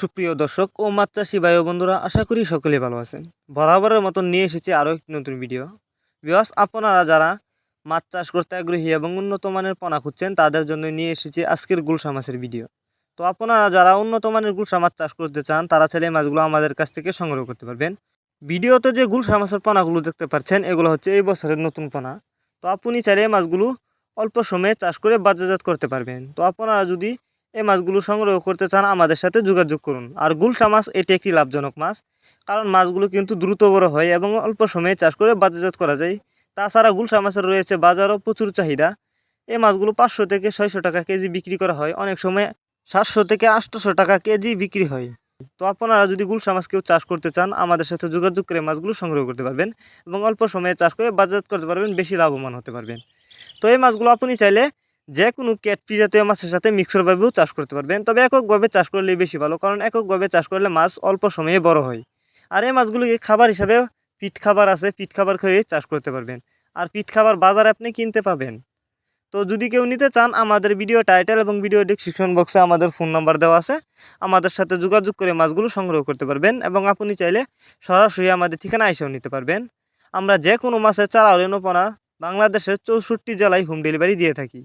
সুপ্রিয় দর্শক ও মাছ চাষি ভাই বন্ধুরা, আশা করি সকলেই ভালো আছেন। বরাবরের মতন নিয়ে এসেছি আরও একটি নতুন ভিডিও। বিয়াস আপনারা যারা মাছ চাষ করতে আগ্রহী এবং উন্নত মানের পোনা খুঁজছেন, তাদের জন্য নিয়ে এসেছি আজকের গুলশা মাছের ভিডিও। তো আপনারা যারা উন্নত মানের গুলশা মাছ চাষ করতে চান, তারা ছেলে মাছগুলো আমাদের কাছ থেকে সংগ্রহ করতে পারবেন। ভিডিওতে যে গুলশা মাছের পোনাগুলো দেখতে পাচ্ছেন, এগুলো হচ্ছে এই বছরের নতুন পোনা। তো আপনি চাইলে মাছগুলো অল্প সময়ে চাষ করে বাজারজাত করতে পারবেন। তো আপনারা যদি এই মাছগুলো সংগ্রহ করতে চান, আমাদের সাথে যোগাযোগ করুন। আর গুলশা মাছ, এটি একটি লাভজনক মাছ, কারণ মাছগুলো কিন্তু দ্রুত বড় হয় এবং অল্প সময়ে চাষ করে বাজারজাত করা যায়। তাছাড়া গুলশা মাছের রয়েছে বাজারও প্রচুর চাহিদা। এই মাছগুলো পাঁচশো থেকে ছয়শো টাকা কেজি বিক্রি করা হয়। অনেক সময় সাতশো থেকে আটশোশো টাকা কেজি বিক্রি হয়। তো আপনারা যদি গুলশা মাছ কেউ চাষ করতে চান, আমাদের সাথে যোগাযোগ করে মাছগুলো সংগ্রহ করতে পারবেন এবং অল্প সময়ে চাষ করে বাজারজাত করতে পারবেন, বেশি লাভবান হতে পারবেন। তো এই মাছগুলো আপনি চাইলে যে কোনো ক্যাটফি জাতীয় মাছের সাথে মিক্সরভাবেও চাষ করতে পারবেন। তবে এককভাবে চাষ করলেই বেশি ভালো, কারণ এককভাবে চাষ করলে মাছ অল্প সময়ে বড় হয়। আর এই মাছগুলোকে খাবার হিসাবে পিট খাবার আছে, পিট খাবার খেয়ে চাষ করতে পারবেন। আর পিট খাবার বাজারে আপনি কিনতে পাবেন। তো যদি কেউ নিতে চান, আমাদের ভিডিও টাইটেল এবং ভিডিও ডিসক্রিপশন বক্সে আমাদের ফোন নাম্বার দেওয়া আছে। আমাদের সাথে যোগাযোগ করে মাছগুলো সংগ্রহ করতে পারবেন এবং আপনি চাইলে সরাসরি আমাদের ঠিকানা এসেও নিতে পারবেন। আমরা যে কোনো মাছের চারা, রেণুপনা বাংলাদেশের চৌষট্টি জেলায় হোম ডেলিভারি দিয়ে থাকি।